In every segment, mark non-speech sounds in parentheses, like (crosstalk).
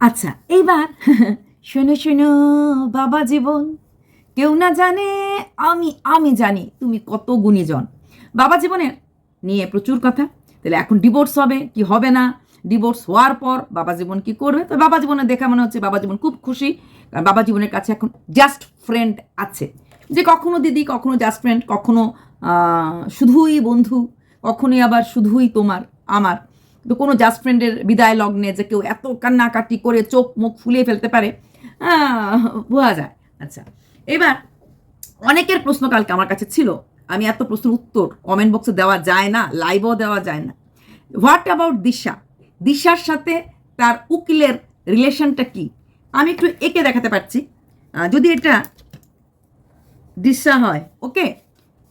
আচ্ছা এইবার (laughs) শোনো শোনো, বাবা জীবন। কেউ না জানে, আমি আমি জানি তুমি কত গুণীজন। বাবা জীবনের নিয়ে প্রচুর কথা। তাহলে এখন ডিভোর্স হবে, কি হবে না? ডিভোর্স হওয়ার পর বাবা জীবন কি করবে? তো বাবা জীবনে দেখা মনে হচ্ছে বাবা জীবন খুব খুশি। কারণ বাবা জীবনের কাছে এখন জাস্ট ফ্রেন্ড আছে। যে কখনো দিদি, কখনো জাস্ট ফ্রেন্ড কখনো শুধুই বন্ধু, কখনোই আবার শুধুই তোমার, আমার। কোনো জাস্ট ফ্রেন্ডের বিদায় লগ্নে যে কেউ এত কান্নাকাটি করে চোখ মুখ ফুলিয়ে ফেলতে পারে বোঝা যায়। আচ্ছা এবার অনেকের প্রশ্ন কালকে আমার কাছে ছিল, আমি এত প্রশ্নের উত্তর কমেন্ট বক্সে দেওয়া যায় না লাইভও দেওয়া যায় না। What about Disha? দিশার সাথে তার উকিলের রিলেশনটা কি? আমি একটু এঁকে দেখাতে পারছি। যদি এটা দিশা হয় ওকে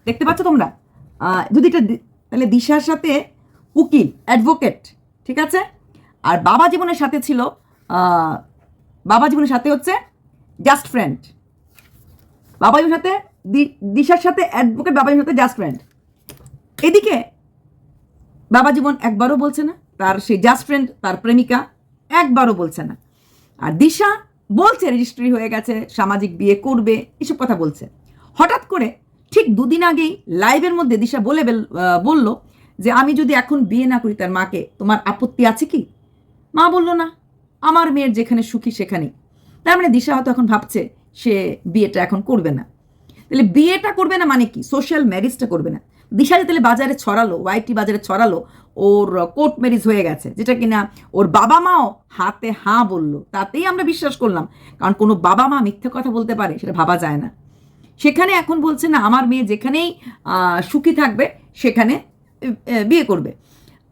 দেখতে পাচ্ছ তোমরা? যদি এটা তাহলে দিশার সাথে উকিল অ্যাডভোকেট ঠিক আছে? আর বাবা জীবনের সাথে ছিল বাবা জীবনের সাথে হচ্ছে জাস্ট ফ্রেন্ড বাবা জীবনের সাথে দিশার সাথে অ্যাডভোকেট বাবা জীবনের সাথে জাস্ট ফ্রেন্ড এদিকে বাবা জীবন একবারও বলছে না, তার সেই জাস্ট ফ্রেন্ড তার প্রেমিকা একবারও বলছে না। আর দিশা বলছে রেজিস্ট্রি হয়ে গেছে, সামাজিক বিয়ে করবে, এসব কথা বলছে। হঠাৎ করে ঠিক দুদিন আগেই লাইভের মধ্যে দিশা বলে বলল যে আমি যদি এখন বিয়ে না করি তার মাকে, তোমার আপত্তি আছে কি? মা বলল না। আমার মেয়ের যেখানে সুখী সেখানেই তার মানে দিশা হয়তো এখন ভাবছে সে বিয়েটা এখন করবে না। তাহলে বিয়েটা করবে না মানে কি? সোশ্যাল ম্যারেজটা করবে না। দিশা তাহলে বাজারে ছড়ালো ওয়াইটি বাজারে ছড়ালো, ওর কোর্ট ম্যারেজ হয়ে গেছে, যেটা কিনা ওর বাবা মাও হাতে হাঁ বলল। তাতেই আমরা বিশ্বাস করলাম। কারণ কোনো বাবা মা মিথ্যে কথা বলতে পারে, সেটা ভাবা যায় না। সেখানে এখন বলছে না, আমার মেয়ে যেখানেই সুখী থাকবে, সেখানে বিয়ে করবে।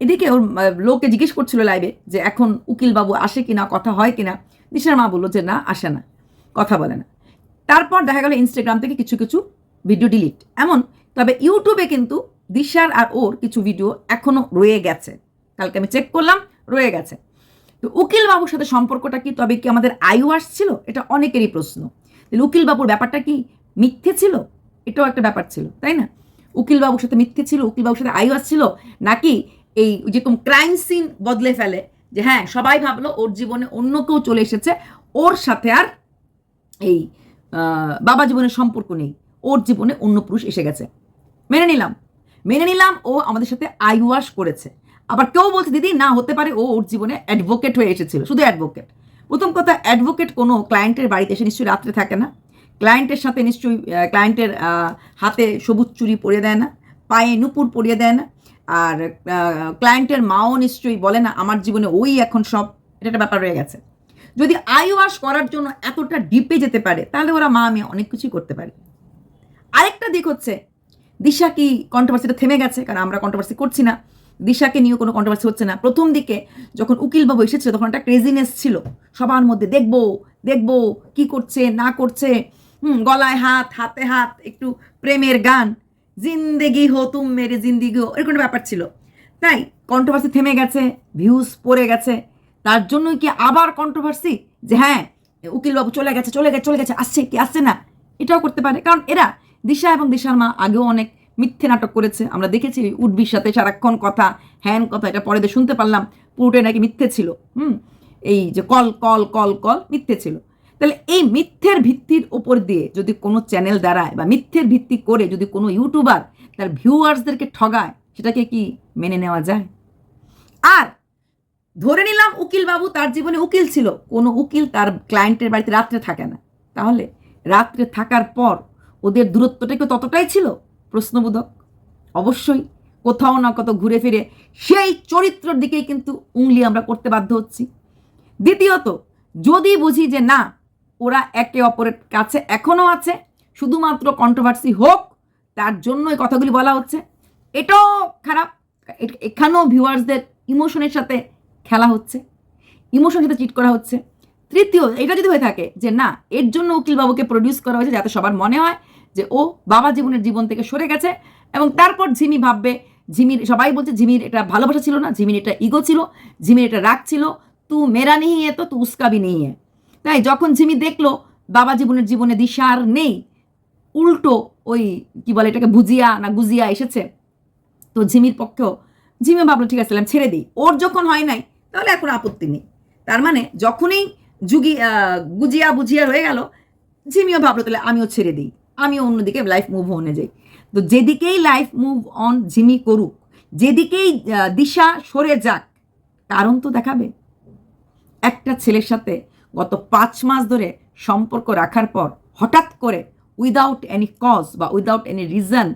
এদিকে ওর লোককে জিজ্ঞেস করছিল লাইভে যে এখন উকিল বাবু আসে কিনা, কথা হয় কিনা? দিশার মা বলল যে না, আসে না, কথা বলে না। তারপর দেখা গেল ইনস্টাগ্রাম থেকে কিছু কিছু ভিডিও ডিলিট এমন, তবে ইউটিউবে কিন্তু দিশার আর ওর কিছু ভিডিও এখনও রয়ে গেছে। কালকে আমি চেক করলাম, রয়ে গেছে। তো উকিল বাবুর সাথে সম্পর্কটা কি, তবে কি আমাদের আয়ু আসছিল? এটা অনেকেরই প্রশ্ন। উকিল বাবুর ব্যাপারটা কি মিথ্যে ছিল? এটাও একটা ব্যাপার ছিল, তাই না? উকিল বাবুর সাথে মিথ্যে ছিল উকিল বাবুর সাথে আয়ু আসছিল নাকি এই যেরকম ক্রাইম সিন বদলে ফেলে, যে হ্যাঁ সবাই ভাবলো ওর জীবনে অন্য কেউ চলে এসেছে, ওর সাথে আর এই বাবা জীবনের সম্পর্ক নেই, ওর জীবনে অন্য পুরুষ এসে গেছে। মেনে নিলাম। মেনে নিলাম ও আমাদের সাথে আইওয়াশ করেছে। আবার কেউ বলছে, দিদি, না, হতে পারে ও ওর জীবনে অ্যাডভোকেট হয়ে এসেছিল, শুধু অ্যাডভোকেট প্রথম কথা অ্যাডভোকেট কোনো ক্লায়েন্টের বাড়িতে এসে নিশ্চয়ই রাত্রে থাকে না। ক্লায়েন্টের সাথে নিশ্চয়ই ক্লায়েন্টের হাতে সবুজ চুরি পরিয়ে দেয় না, পায়ে নুপুর পরিয়ে দেয় না, আর ক্লায়েন্টের মাও নিশ্চয়ই বলে না, আমার জীবনে ওই এখন সব। এটা একটা ব্যাপার রয়ে গেছে। যদি আই ওয়াশ করার জন্য এতটা ডিপে যেতে পারে, তাহলে ওরা মা, মেয়ে অনেক কিছুই করতে পারে। আরেকটা দিক হচ্ছে, দিশা কি কন্ট্রোভার্সিটা থেমে গেছে? কারণ আমরা কন্ট্রোভার্সি করছি না। দিশাকে নিয়েও কোনো কন্ট্রোভার্সি হচ্ছে না। প্রথম দিকে যখন উকিলবাবু এসেছিল, তখন একটা ক্রেজিনেস ছিল। সবার মধ্যে, দেখব দেখব কি করছে, না করছে। হুম, গলায় হাত, হাতে হাত, একটু প্রেমের গান। জিন্দেগি হো তুম মেরে জিন্দিগি হো, এরকম ব্যাপার ছিল। তাই কন্ট্রোভার্সি থেমে গেছে ভিউজ পড়ে গেছে। তার জন্যই কি আবার কন্ট্রোভার্সি যে হ্যাঁ উকিলবাবু চলে গেছে চলে গেছে চলে গেছে, আসছে কি, আসছে না? এটাও করতে পারে। কারণ এরা দিশা এবং দিশার মা আগেও অনেক মিথ্যে নাটক করেছে। আমরা দেখেছি উডবির সাথে সারাক্ষণ কথা, হ্যান কথা, এটা পরে শুনতে পারলাম, পুরোটাই নাকি মিথ্যে ছিল। হুম, এই যে কল কল কল কল মিথ্যে ছিল। তাহলে এই মিথ্যের ভিত্তির ওপর দিয়ে যদি কোনো চ্যানেল দাঁড়ায় বা মিথ্যের ভিত্তি করে যদি কোনো ইউটিউবার তার ভিউয়ার্সদেরকে ঠগায়, সেটাকে কি মেনে নেওয়া যায়? আর ধরে নিলাম উকিল বাবু তার জীবনে উকিল ছিল, কোনো উকিল তার ক্লায়েন্টের বাড়িতে রাত্রে থাকে না। তাহলে রাত্রে থাকার পর ওদের দূরত্বটা কি ততটাই ছিল? প্রশ্নবোধক। অবশ্যই কোথাও না কত ঘুরে ফিরে সেই চরিত্রের দিকেই কিন্তু উংলি আমরা করতে বাধ্য হচ্ছি। দ্বিতীয়ত, যদি বুঝি যে না ওরা একে অপরের কাছে এখনও আছে, শুধুমাত্র কন্ট্রোভার্সি হোক, তার জন্য এই কথাগুলি বলা হচ্ছে। এটাও খারাপ। এখানেও ভিউয়ার্সদের ইমোশনের সাথে খেলা হচ্ছে। ইমোশনের সাথে চিট করা হচ্ছে। তৃতীয়, এটা যদি হয়ে থাকে যে না, এর জন্য উকিলবাবুকে প্রডিউস করা হয়েছে যাতে সবার মনে হয় যে ও বাবা জীবনের জীবন থেকে সরে গেছে এবং তারপর ঝিমি ভাববে, ঝিমির, সবাই বলছে ঝিমির এটা ভালোবাসা ছিল না, ঝিমির এটা ইগো ছিল, ঝিমির এটা রাগ ছিল, তু মেরা এ তো, তু উস্কা ভি নেই এ তাই যখন ঝিমি দেখল, বাবা জীবনের জীবনে দিশা আর নেই, উল্টো ওই, কি বলে এটাকে, বুজিয়া না গুজিয়া এসেছে। তো ঝিমির পক্ষেও ঝিমি ভাবলো, ঠিক আছে ছেড়ে দিই। ওর যখন হয় নাই, তাহলে এখন আপত্তি নেই। তার মানে যখনই যুগি গুজিয়া বুঝিয়া রয়ে গেল ঝিমিও ভাবলো, তাহলে আমিও ছেড়ে দিই। আমিও অন্যদিকে লাইফ মুভ অনে যাই। তো যেদিকেই লাইফ মুভ অন ঝিমি করুক, যেদিকেই দিশা সরে যাক, কারণ তো দেখাবে। একটা ছেলের সাথে গত পাঁচ মাস ধরে সম্পর্ক রাখার পর হঠাৎ করে উইদাউট এনি কজ বা উইদাউট এনি রিজন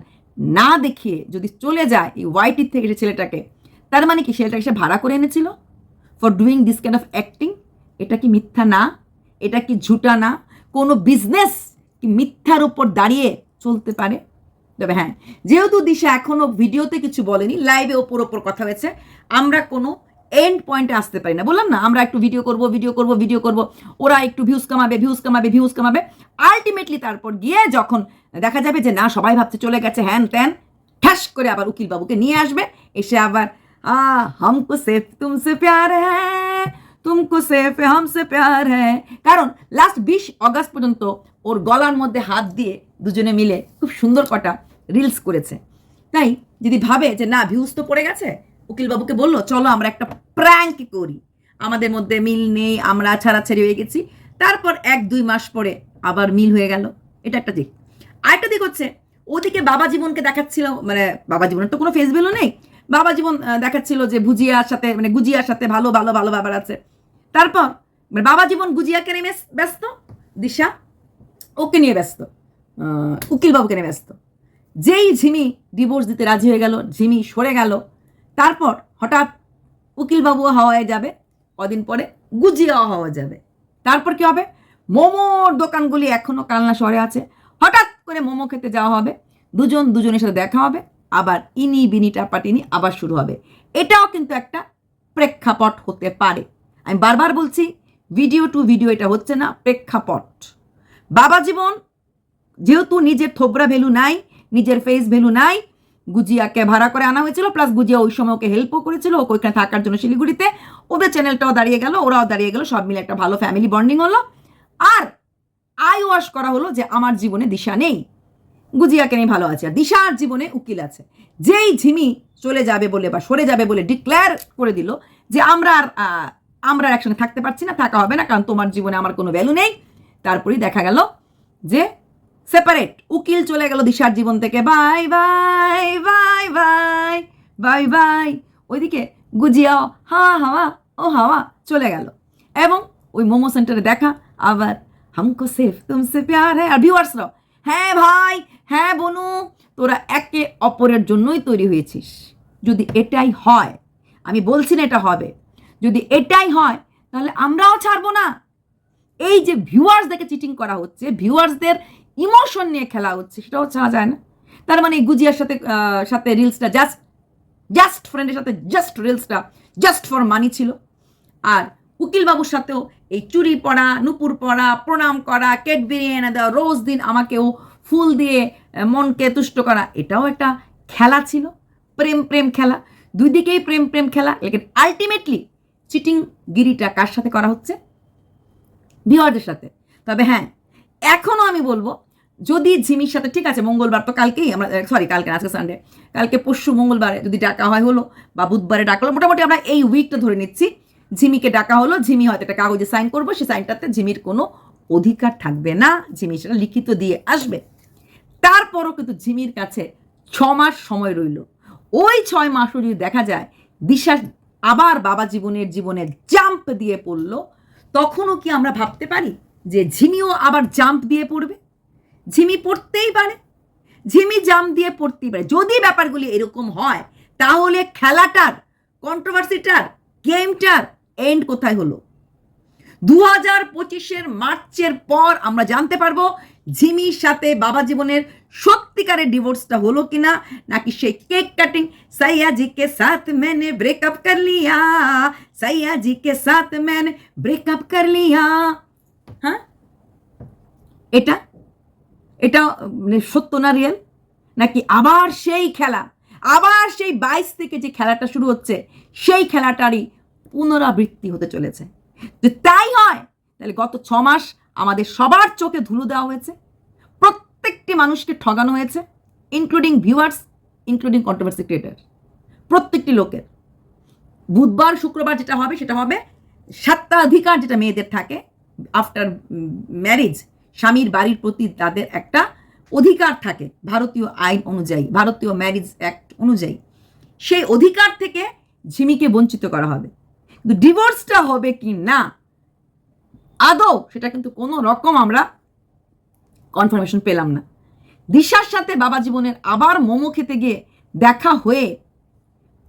না দেখিয়ে যদি চলে যায় এই ওয়াইটির থেকে সে ছেলেটাকে, তার মানে কি ছেলেটাকে সে ভাড়া করে এনেছিল? For doing this kind of acting এটা কি মিথ্যা না? এটা কি ঝুটা না? কোনো বিজনেস কি মিথ্যার উপর দাঁড়িয়ে চলতে পারে? তবে হ্যাঁ যেহেতু দিশা এখনও ভিডিওতে কিছু বলেনি লাইভে ওপর ওপর কথা হয়েছে, আমরা কোনো এন্ড পয়েন্টে আসতে পারি না। বললাম না, আমরা একটু ভিডিও করব ভিডিও করব ভিডিও করব। ওরা একটু ভিউজ কামাবে ভিউজ কামাবে ভিউজ কামাবে। আলটিমেটলি তারপর গিয়ে যখন দেখা যাবে যে, না, সবাই ভাবছে চলে গেছে, হ্যান ত্যান, ঠ্যাস করে আবার উকিল বাবুকে নিয়ে আসবে। এসে আবার, আ, হামকো সেফ, তুমসে প্যার হ্যাঁ তুমকো সেফ, হামসে প্যার হ্যাঁ। কারণ লাস্ট বিশ অগস্ট পর্যন্ত ওর গলার মধ্যে হাত দিয়ে দুজনে মিলে খুব সুন্দর কটা রিলস করেছে। তাই যদি ভাবে যে, না ভিউজ তো পড়ে গেছে উকিলবাবুকে বলল, চলো আমরা একটা প্র্যাঙ্ক করি। আমাদের মধ্যে মিল নেই, আমরা ছাড়াছাড়ি হয়ে গেছি। তারপর এক দুই মাস পরে আবার মিল হয়ে গেল। এটা একটা দিক। আরেকটা দিক হচ্ছে, ওদিকে বাবা জীবনকে দেখাচ্ছিল মানে বাবা জীবনের তো কোনো ফেস নেই। বাবা জীবন দেখাচ্ছিল যে ভুজিয়ার সাথে মানে গুজিয়ার সাথে ভালো ভালো ভালো ব্যাপার আছে। তারপর মানে বাবা জীবন গুজিয়াকে নিয়ে ব্যস্ত, দিশা ওকে নিয়ে ব্যস্ত উকিলবাবুকে নিয়ে ব্যস্ত। যেই ঝিমি ডিভোর্স দিতে রাজি হয়ে গেল, ঝিমি সরে গেল তারপর হঠাৎ উকিলবাবুও হাওয়ায় যাবে, কদিন পরে গুজিয়াও হাওয়া যাবে। তারপর কি হবে? মোমোর দোকানগুলি এখনও কালনা শহরে আছে। হঠাৎ করে মোমো খেতে যাওয়া হবে। দুজন দুজনের সাথে দেখা হবে। আবার ইনি বিনিটা পাটিনি আবার শুরু হবে। এটাও কিন্তু একটা প্রেক্ষাপট হতে পারে। আমি বারবার বলছি ভিডিও টু ভিডিও এটা হচ্ছে না, প্রেক্ষাপট। বাবা জীবন, যেহেতু নিজের থোবরা ভ্যালু নাই, নিজের ফেস ভ্যালু নাই গুজিয়াকে ভাড়া করে আনা হয়েছিল প্লাস গুজিয়া ওই সময় ওকে হেল্পও করেছিল, ওকে ওইখানে থাকার জন্য শিলিগুড়িতে। ওদের চ্যানেলটাও দাঁড়িয়ে গেল, ওরাও দাঁড়িয়ে গেল, সব মিলে একটা ভালো ফ্যামিলি বন্ডিং হলো। আর আই ওয়াশ করা হলো যে আমার জীবনে দিশা নেই। গুজিয়াকে নিয়ে ভালো আছে, আর দিশার জীবনে উকিল আছে। যেই ঝিমি চলে যাবে বলে বা সরে যাবে বলে ডিক্লেয়ার করে দিল যে আমরা আর আমরা একসঙ্গে থাকতে পারছি না, থাকা হবে না, কারণ তোমার জীবনে আমার কোনো ভ্যালু নেই। তারপরেই দেখা গেল যে সেপারেট উকিল চলে গেল দিশার জীবন থেকে। Bye bye bye bye bye bye ওইদিকে গুজিয়াও, হা, হাওয়া, ও, হাওয়া চলে গেল। এবং ওই মোমো সেন্টারে দেখা, আবার হামকো সেফ, তুমসে প্যার হ্যাঁ আর ভিউয়ার্সরাও হ্যাঁ ভাই হ্যাঁ বনু, তোরা একে অপরের জন্যই তৈরি হয়েছিস। যদি এটাই হয়, আমি বলছি না এটা হবে। যদি এটাই হয়, তাহলে আমরাও ছাড়বো না। এই যে ভিউয়ার্সদেরকে চিটিং করা হচ্ছে, ভিউয়ার্সদের ইমোশন নিয়ে খেলা হচ্ছে সেটাও চাওয়া যায় না তার মানে গুজিয়ার সাথে সাথে রিলসটা জাস্ট জাস্ট ফ্রেন্ডের সাথে জাস্ট রিলসটা জাস্ট ফর মানি ছিল। আর উকিলবাবুর সাথেও এই চুরি পড়া, নুপুর পড়া, প্রণাম করা ক্যাডবেরি এনে দেওয়া, রোজ দিন আমাকেও ফুল দিয়ে মনকে তুষ্ট করা, এটাও একটা খেলা ছিল, প্রেম প্রেম খেলা। দুই দিকেই প্রেম প্রেম খেলা, লেকিন আলটিমেটলি চিটিং গিরিটা কার সাথে করা হচ্ছে? ভিওয়ারদের সাথে। তবে হ্যাঁ এখনও আমি বলব যদি ঝিমির সাথে, ঠিক আছে, মঙ্গলবার তো কালকেই আমরা সরি কালকে আজকে সানডে কালকে পরশু মঙ্গলবারে যদি ডাকা হয় হলো, বা বুধবারে ডাকা হলো, মোটামুটি আমরা এই উইকটা ধরে নিচ্ছি ঝিমিকে ডাকা হলো ঝিমি হয়তো একটা কাগজে সাইন করব সেই সাইনটাতে ঝিমির কোনো অধিকার থাকবে না ঝিমি সেটা লিখিত দিয়ে আসবে। তারপরও কিন্তু ঝিমির কাছে ছ মাস সময় রইল। ওই ছয় মাসও যদি দেখা যায় দিশা আবার বাবা জীবনের জীবনে জাম্প দিয়ে পড়ল, তখনও কি আমরা ভাবতে পারি যে ঝিমিও আবার জাম্প দিয়ে পড়বে? ঝিমি পড়তেই পারে, ঝিমি জাম দিয়ে পড়তেই পারে। যদি ব্যাপারগুলি এরকম হয়, তাহলে খেলাটার কন্ট্রোভার্সিটার গেমটার এন্ড কোথায় হলো? দু হাজার পঁচিশের মার্চের পর আমরা জানতে পারব ঝিমির সাথে বাবা জীবনের সত্যিকারের ডিভোর্সটা হলো কিনা, নাকি সে কেক কাটিং সাইয়াজিকে সাথ মেনে ব্রেকআপ কর লিয়া, সাইয়াজিকে সাথ মেনে ব্রেকআপ কর লিয়া। হ্যাঁ? এটা এটা মানে সত্য না রিয়েল নাকি আবার সেই খেলা, আবার সেই বাইশ থেকে যে খেলাটা শুরু হচ্ছে, সেই খেলাটারই পুনরাবৃত্তি হতে চলেছে। যদি তাই হয় তাহলে গত ছ মাস আমাদের সবার চোখে ধুলো দেওয়া হয়েছে, প্রত্যেকটি মানুষকে ঠগানো হয়েছে including viewers including controversy creator প্রত্যেকটি লোকের। বুধবার, শুক্রবার যেটা হবে, সেটা হবে সাতটা অধিকার যেটা মেয়েদের থাকে আফটার ম্যারেজ স্বামীর বাড়ির প্রতি তাদের একটা অধিকার থাকে, ভারতীয় আইন অনুযায়ী, ভারতীয় ম্যারেজ অ্যাক্ট অনুযায়ী। সেই অধিকার থেকে ঝিমিকে বঞ্চিত করা হবে। কিন্তু ডিভোর্সটা হবে কি না? আদৌ সেটা কিন্তু কোনো রকম আমরা কনফার্মেশন পেলাম না। দিশার সাথে বাবা জীবনের আবার মোমো খেতে গিয়ে দেখা হয়ে,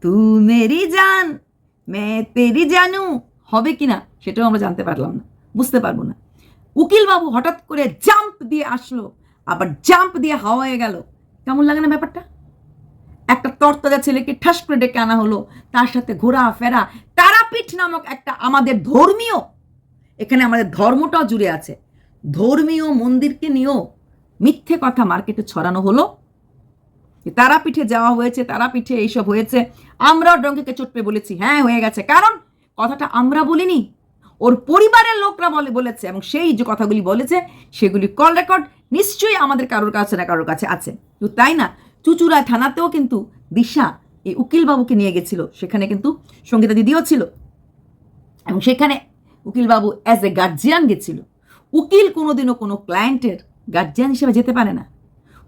তু মেরি জান, মে তেরি জানু হবে কি না, সেটাও আমরা জানতে পারলাম না, বুঝতে পারব না। উকিলবাবু হঠাৎ করে জাম্প দিয়ে আসলো, আবার জাম্প দিয়ে হাওয়া হয়ে গেল। কেমন লাগে না ব্যাপারটা? একটা তরতাজা ছেলেকে ঠাস করে ডেকে আনা হলো, তার সাথে ঘোরা ফেরা তারাপীঠ নামক একটা আমাদের ধর্মীয়, এখানে আমাদের ধর্মটাও জুড়ে আছে। ধর্মীয় মন্দিরকে নিয়েও মিথ্যে কথা মার্কেটে ছড়ানো হলো। তারাপীঠে যাওয়া হয়েছে, তারাপীঠে এইসব হয়েছে, আমরাও ডঙ্কিকে চটপে বলেছি। হ্যাঁ হয়ে গেছে। কারণ কথাটা আমরা বলিনি। ওর পরিবারের লোকরা বলে, বলেছে এবং সেই যে কথাগুলি বলেছে, সেগুলি কল রেকর্ড নিশ্চয়ই আমাদের কারোর কাছে না কারোর কাছে আছে। তাই না? চুচুড়ায় থানাতেও কিন্তু দিশা, এই উকিলবাবুকে নিয়ে গেছিল। সেখানে কিন্তু সঙ্গীতা দিদিও ছিল। এবং সেখানে উকিলবাবু অ্যাজ এ গার্জিয়ান গেছিল। উকিল কোনোদিনও কোনো ক্লায়েন্টের গার্জিয়ান হিসেবে যেতে পারে না।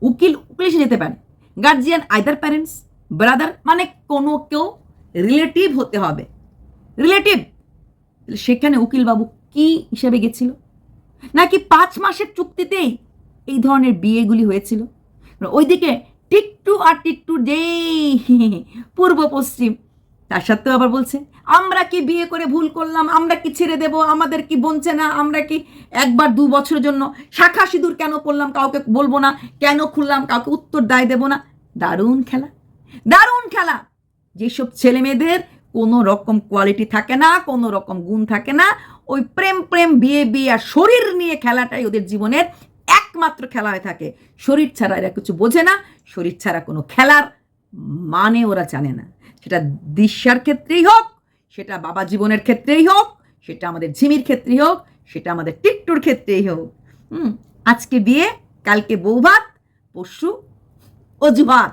উকিল উকিল হিসেবে যেতে পারে। গার্জিয়ান আইদার প্যারেন্টস ব্রাদার মানে কোনো কেউ রিলেটিভ হতে হবে। রিলেটিভ সেখানে উকিলবাবু কি হিসেবে গেছিল? নাকি পাঁচ মাসের চুক্তিতেই এই ধরনের বিয়েগুলি হয়েছিল? ওইদিকে টিকটু আর টিকটু যেই পূর্ব পশ্চিম, তার সত্ত্বেও আবার বলছে, আমরা কি বিয়ে করে ভুল করলাম? আমরা কি ছেড়ে দেব? আমাদের কি বনছে না? আমরা কি একবার দু বছরের জন্য শাখা সিঁদুর কেন করলাম কাউকে বলব না। কেন খুললাম? কাউকে উত্তর দায় দেবো না? দারুণ খেলা। দারুণ খেলা। যেসব ছেলে মেয়েদের কোনো রকম কোয়ালিটি থাকে না, কোনো রকম গুণ থাকে না। ওই প্রেম প্রেম, বিয়ে বিয়ে আর শরীর নিয়ে খেলাটাই ওদের জীবনের একমাত্র খেলা হয়ে থাকে। শরীর ছাড়া এরা কিছু বোঝে না, শরীর ছাড়া কোনো খেলার মানে ওরা জানে না। সেটা দিশার ক্ষেত্রেই হোক, সেটা বাবা জীবনের ক্ষেত্রেই হোক, সেটা আমাদের ঝিমির ক্ষেত্রেই হোক, সেটা আমাদের টিকটুর ক্ষেত্রেই হোক। হুম, আজকে বিয়ে, কালকে বৌভাত, পরশু অজুহাত,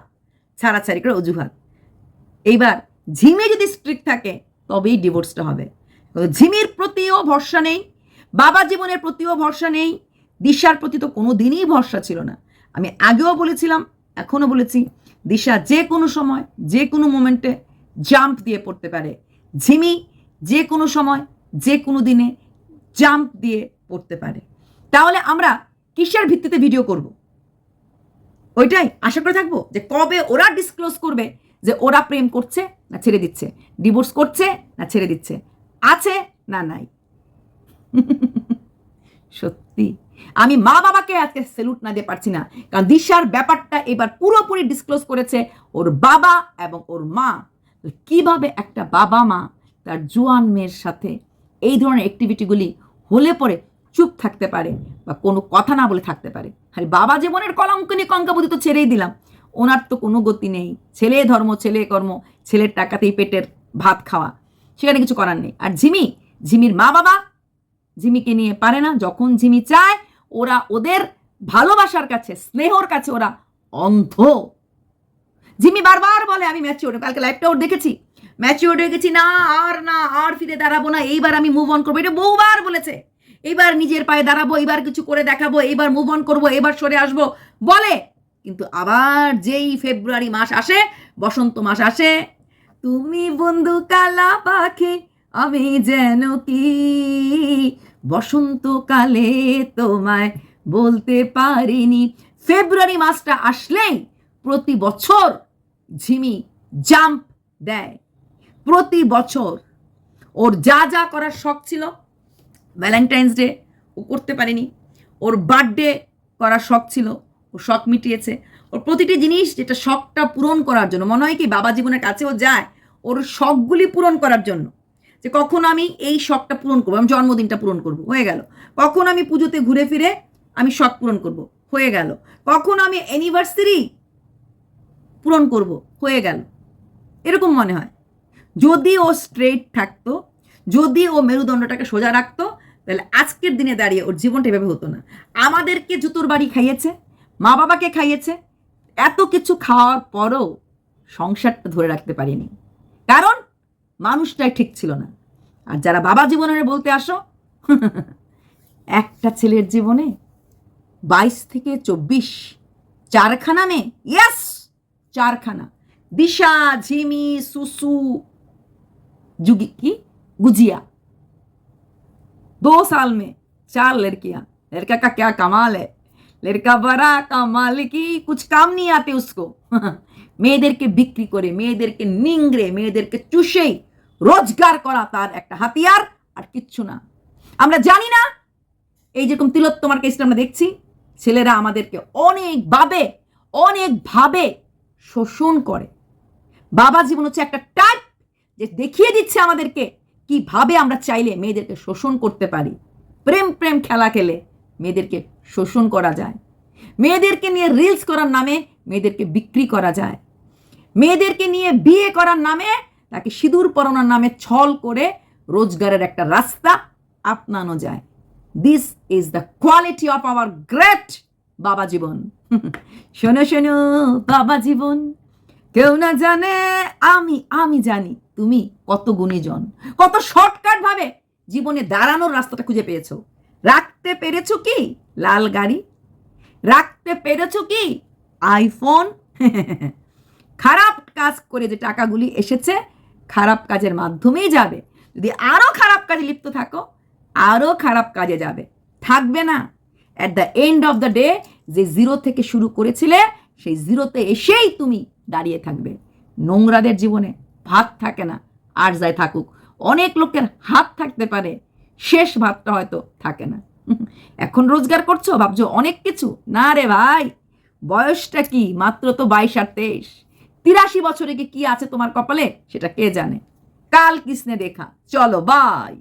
ছাড়াছাড়ি করে অজুহাত। এইবার ঝিমে যদি স্ট্রিক্ট থাকে, তবেই ডিভোর্সটা হবে। ঝিমির প্রতিও ভরসা নেই, বাবা জীবনের প্রতিও ভরসা নেই, দিশার প্রতি তো কোনো দিনই ভরসা ছিল না। আমি আগেও বলেছিলাম, এখনও বলেছি, দিশা যে কোনো সময়, যে কোনো মোমেন্টে জাম্প দিয়ে পড়তে পারে। ঝিমি যে কোনো সময়, যে কোনো দিনে জাম্প দিয়ে পড়তে পারে। তাহলে আমরা কিসের ভিত্তিতে ভিডিও করব? ওইটাই, আশা করে থাকব যে কবে ওরা ডিসক্লোজ করবে যে ওরা প্রেম করছে না ছেড়ে দিচ্ছে। ডিভোর্স করছে না ছেড়ে দিচ্ছে। আছে না নাই? (laughs) সত্যি। আমি মা বাবাকে আজকে সেলুট না দিয়ে পারছি না। কারণ দিশার ব্যাপারটা এবার পুরোপুরি ডিসক্লোজ করেছে ওর বাবা এবং ওর মা। কীভাবে একটা বাবা মা তার জোয়ান মেয়ের সাথে এই ধরনের অ্যাক্টিভিটিগুলি হলে পরে চুপ থাকতে পারে বা কোনো কথা না বলে থাকতে পারে? আরে বাবা জীবনের কলঙ্কনি কঙ্কাবুদি তো ছেড়েই দিলাম। ওনার তো কোনো গতি নেই। ছেলে ধর্ম, ছেলে কর্ম, ছেলের টাকাতেই পেটের ভাত খাওয়া। সেখানে কিছু করার নেই। আর ঝিমি, ঝিমির মা বাবা ঝিমিকে নিয়ে পারে না। যখন ঝিমি চায়, ওরা ওদের ভালোবাসার কাছে, স্নেহর কাছে ওরা অন্ধ। জিমি বারবার বলে, আমি ম্যাচিওর কালকে লাইভটা ওর দেখেছি। ম্যাচিওর হয়ে গেছি, না, আর না, আর ফিরে দাঁড়াবো না। এইবার আমি মুভ অন করব। এটা বহুবার বলেছে। এইবার নিজের পায়ে দাঁড়াবো এবার কিছু করে দেখাবো এবার মুভ অন করব এবার সরে আসব। বলে কিন্তু আবার যেই ফেব্রুয়ারি মাস আসে, বসন্ত মাস আসে, তুমি বন্ধু কালা পাখি, আমি যেন কি? বসন্তকালে তোমায় বলতে পারিনি। ফেব্রুয়ারি মাসটা আসলেই প্রতি বছর ঝিমি জাম্প দেয়। প্রতি বছর। ওর যা যা করার শখ ছিল ভ্যালেন্টাইন্স ডে ও করতে পারেনি। ওর বার্থডে করার শখ ছিল ও শখ মিটিয়েছে। ওর প্রতিটি জিনিস যেটা শখটা পূরণ করার জন্য, মনে হয় কি বাবা জীবনের কাছেও যায় ওর শখগুলি পূরণ করার জন্য। যে কখন আমি এই শখটা পূরণ করব, আমি জন্মদিনটা পূরণ করব, হয়ে গেল। কখন আমি পুজোতে ঘুরে ফিরে আমি শখ পূরণ করব, হয়ে গেল। কখন আমি অ্যানিভার্সারি পূরণ করব, হয়ে গেল। এরকম মনে হয়। যদি ও স্ট্রেট থাকতো, যদি ও মেরুদণ্ডটাকে সোজা রাখতো, তাহলে আজকের দিনে দাঁড়িয়ে ওর জীবনটা এভাবে হতো না। আমাদেরকে জুতোর বাড়ি খাইয়েছে মা বাবাকে খাইয়েছে এত কিছু খাওয়ার পরও সংসারটা ধরে রাখতে পারিনি কারণ মানুষটাই ঠিক ছিল না আর যারা বাবা জীবনের বলতে আসো (laughs) একটা ছেলের জীবনে বাইশ থেকে চব্বিশ চারখানা মেয়ে ইয়াস চারখানা দিশা ঝিমি সুসু जुगी की गुजिया दो साल में चार लड़कियां लड़का का क्या कमाल है লড়কা বড়া কামাল কি কুছ কাম নিয়ে আতে উসকো মেয়েদেরকে বিক্রি করে মেয়েদেরকে নিংড়ে মেয়েদেরকে চুষেই রোজগার করা তার একটা হাতিয়ার আর কিচ্ছু না আমরা জানি না এই যেরকম তিলোত্তমার কেসটা আমরা দেখছি ছেলেরা আমাদেরকে অনেকভাবে অনেকভাবে শোষণ করে বাবা জীবন হচ্ছে একটা টাইপ যে দেখিয়ে দিচ্ছে আমাদেরকে কীভাবে আমরা চাইলে মেয়েদেরকে শোষণ করতে পারি প্রেম প্রেম খেলা খেলে মেয়েদেরকে শোষণ করা যায়। মেয়েদেরকে নিয়ে রিলস করার নামে মেয়েদেরকে বিক্রি করা যায়। মেয়েদেরকে নিয়ে বিয়ে করার নামে তাকে সিঁদুর পরানোর নামে ছল করে রোজগারের একটা রাস্তা আপনানো যায়। This is the quality of our great baba জীবন। (laughs) শোনো শোনো, বাবা জীবন। কেউ না জানে, আমি আমি জানি তুমি কত গুণীজন। কত শর্টকাট ভাবে জীবনে দাঁড়ানোর রাস্তাটা খুঁজে পেয়েছ। রাখতে পেরেছ কি, লাল গাড়ি? রাখতে পেরেছ কি, আইফোন? (laughs) খারাপ কাজ করে যে টাকাগুলি এসেছে, খারাপ কাজের মাধ্যমেই যাবে। যদি আরও খারাপ কাজে লিপ্ত থাকো আরও খারাপ কাজে যাবে। থাকবে না। At the end of the day যে জিরো থেকে শুরু করেছিলে, সেই জিরোতে এসেই তুমি দাঁড়িয়ে থাকবে। নোংরাদের জীবনে ভাত থাকে না, আর যাই থাকুক। অনেক লোকের হাত থাকতে পারে। শেষ ভাতটা হয়তো থাকে না। এখন রোজগার করছ? ভাবছ অনেক কিছু? না রে ভাই, বয়সটা কি? মাত্র তো বাইশ আর তেইশ। তিরাশি বছরে কি আছে তোমার কপালে? সেটা কে জানে? কাল কৃষ্ণে দেখা? চলো বাই